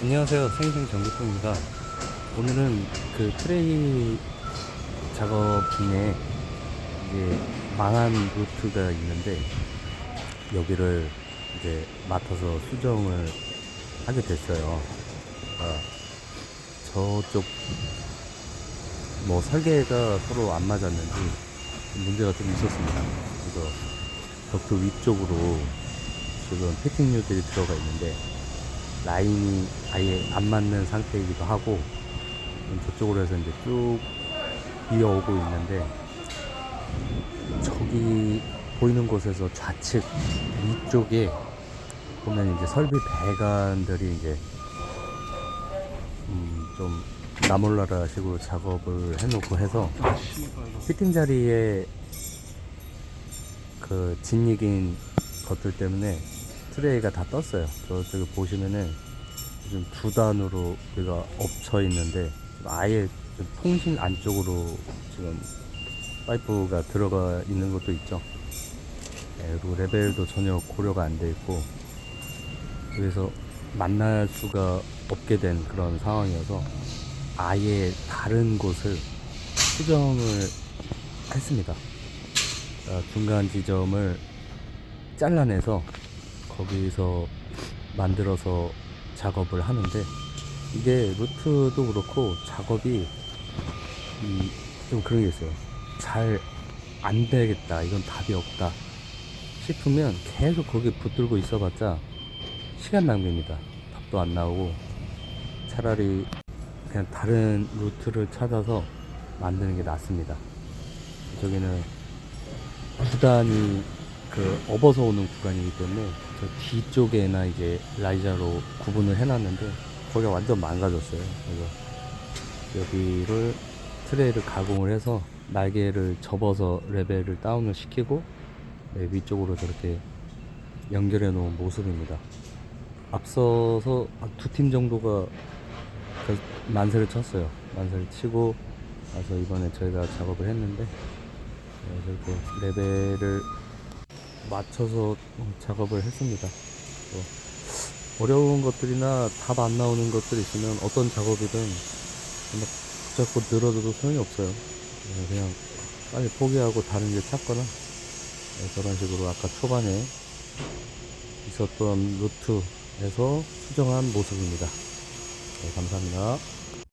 안녕하세요. 생생 정기통입니다. 오늘은 그 트레이 작업 중에 이제 망한 루트가 있는데 여기를 이제 맡아서 수정을 하게 됐어요. 그러니까 저쪽 뭐 설계가 서로 안 맞았는지 문제가 좀 있었습니다. 그래서 벽돌 위쪽으로 지금 피팅류들이 들어가 있는데 라인이 아예 안 맞는 상태이기도 하고 저쪽으로 해서 이제 쭉 이어오고 있는데 저기 보이는 곳에서 좌측 위쪽에 보면 이제 설비 배관들이 이제 음, 좀 나몰라라 식으로 작업을 해놓고 해서 피팅 자리에 그 진익인 것들 때문에 트레이가 다 떴어요. 저쪽에 보시면은 지금 두 단으로 우리가 엎쳐 있는데 아예 좀 통신 안쪽으로 지금 파이프가 들어가 있는 것도 있죠. 네, 그리고 레벨도 전혀 고려가 안 돼 있고 그래서 만날 수가 없게 된 그런 상황이어서 아예 다른 곳을 수정을 했습니다. 어, 중간 지점을 잘라내서 거기서 만들어서 작업을 하는데 이게 루트도 그렇고 작업이 이좀 그런 게 있어요. 잘 안 되겠다. 이건 답이 없다. 싶으면 계속 거기에 붙들고 있어봤자 시간 낭비입니다. 답도 안 나오고 차라리 그냥 다른 루트를 찾아서 만드는 게 낫습니다. 저기는 구단이 그 업어서 오는 구간이기 때문에 저 뒤쪽에나 이제 라이자로 구분을 해놨는데 거기가 완전 망가졌어요. 그래서 여기를 트레이를 가공을 해서 날개를 접어서 레벨을 다운을 시키고 네, 위쪽으로 저렇게 연결해 놓은 모습입니다. 앞서서 두 팀 정도가 그 만세를 쳤어요. 만세를 치고 나서 이번에 저희가 작업을 했는데 네, 저렇게 레벨을 맞춰서 작업을 했습니다. 뭐 어려운 것들이나 답 안 나오는 것들이 있으면 어떤 작업이든 그냥 자꾸 늘어져도 소용이 없어요. 그냥, 그냥 빨리 포기하고 다른 길 찾거나 네, 저런 식으로 아까 초반에 있었던 루트에서 수정한 모습입니다. 네, 감사합니다.